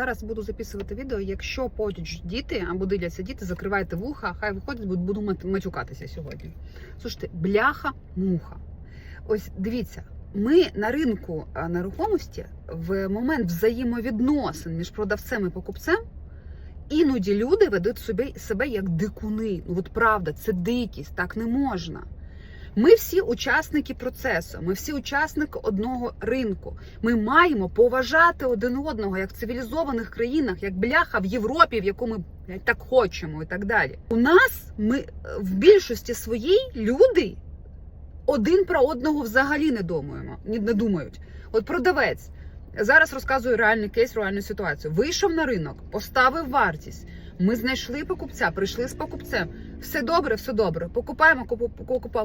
Зараз буду записувати відео. Якщо поруч діти або дивляться діти, закривайте вуха, хай виходять, буду матюкатися сьогодні. Слушайте, бляха, муха. Ось дивіться, ми на ринку нерухомості в момент взаємовідносин між продавцем і покупцем. Іноді люди ведуть собі, себе як дикуни. Ну от правда, це дикість, так не можна. Ми всі учасники процесу, ми всі учасники одного ринку. Ми маємо поважати один одного як в цивілізованих країнах, як бляха в Європі, в яку ми блядь, так хочемо, і так далі. У нас ми е, в більшості своїй люди один про одного взагалі не думаємо, не думають. От продавець зараз розказую реальний кейс, реальну ситуацію. Вийшов на ринок, поставив вартість. Ми знайшли покупця, прийшли з покупцем. Все добре, все добре. Покупаємо,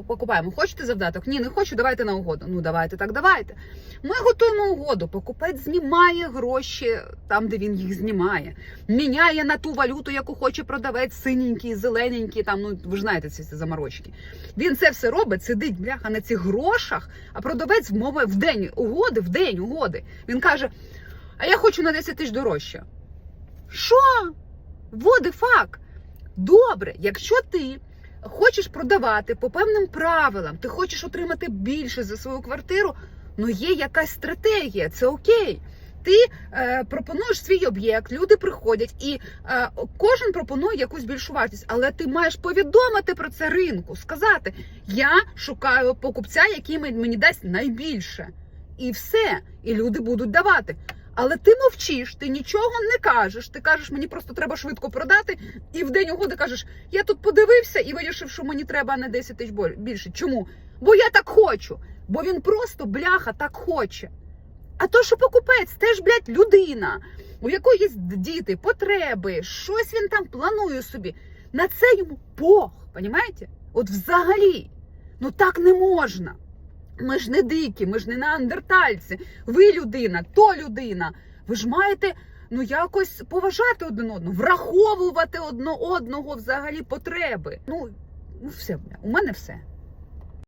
покупаємо. Хочете завдаток? Ні, не хочу. Давайте на угоду. Ну давайте, так давайте. Ми готуємо угоду. Покупець знімає гроші там, де він їх знімає. Міняє на ту валюту, яку хоче продавець, синенький, зелененький. Там ну ви ж знаєте ці, заморочки. Він це все робить, сидить бляха на цих грошах. А продавець вмовив в день угоди, в день угоди. Він каже: А я хочу на 10 тисяч дорожче. Що? Води факт. Добре, якщо ти хочеш продавати по певним правилам, ти хочеш отримати більше за свою квартиру, ну є якась стратегія, це окей. Ти е, пропонуєш свій об'єкт, люди приходять, і е, кожен пропонує якусь більшу вартість, але ти маєш повідомити про це ринку, сказати: я шукаю покупця, який мені дасть найбільше. І все, і люди будуть давати. Але ти мовчиш, ти нічого не кажеш. Ти кажеш, мені просто треба швидко продати, і в день угоди кажеш, я тут подивився і вирішив, що мені треба не 10 тисяч більше. Чому? Бо я так хочу. Бо він просто бляха так хоче. А то, що покупець, теж, блядь, людина, у якої є діти, потреби, щось він там планує собі. На це йому Бог, понімаєте? От взагалі. Ну так не можна. Ми ж не дикі, ми ж не неандертальці. Ви людина, то людина. Ви ж маєте ну якось поважати один одного, враховувати одно одного взагалі потреби. Ну, ну все, у мене все.